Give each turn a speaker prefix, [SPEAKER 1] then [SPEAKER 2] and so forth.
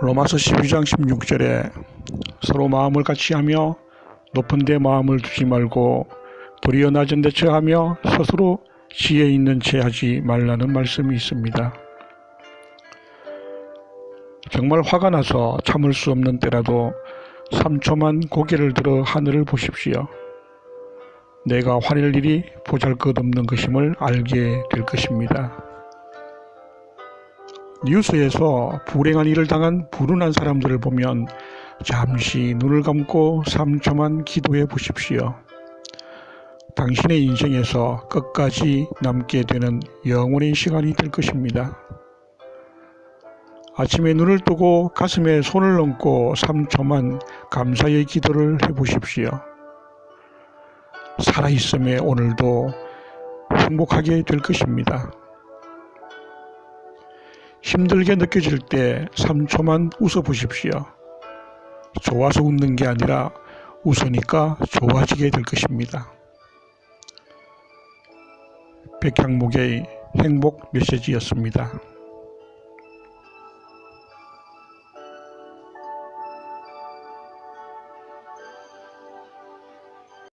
[SPEAKER 1] 로마서 12장 16절에 서로 마음을 같이 하며 높은 데 마음을 두지 말고 도리어 낮은 데 처하며 스스로 지혜 있는 채 하지 말라는 말씀이 있습니다. 정말 화가 나서 참을 수 없는 때라도 3초만 고개를 들어 하늘을 보십시오. 내가 화낼 일이 보잘것없는 것임을 알게 될 것입니다. 뉴스에서 불행한 일을 당한 불운한 사람들을 보면 잠시 눈을 감고 3초만 기도해 보십시오. 당신의 인생에서 끝까지 남게 되는 영원의 시간이 될 것입니다. 아침에 눈을 뜨고 가슴에 손을 얹고 3초만 감사의 기도를 해 보십시오. 살아있음에 오늘도 행복하게 될 것입니다. 힘들게 느껴질 때 3초만 웃어 보십시오. 좋아서 웃는 게 아니라 웃으니까 좋아지게 될 것입니다. 백향목의 행복 메시지였습니다.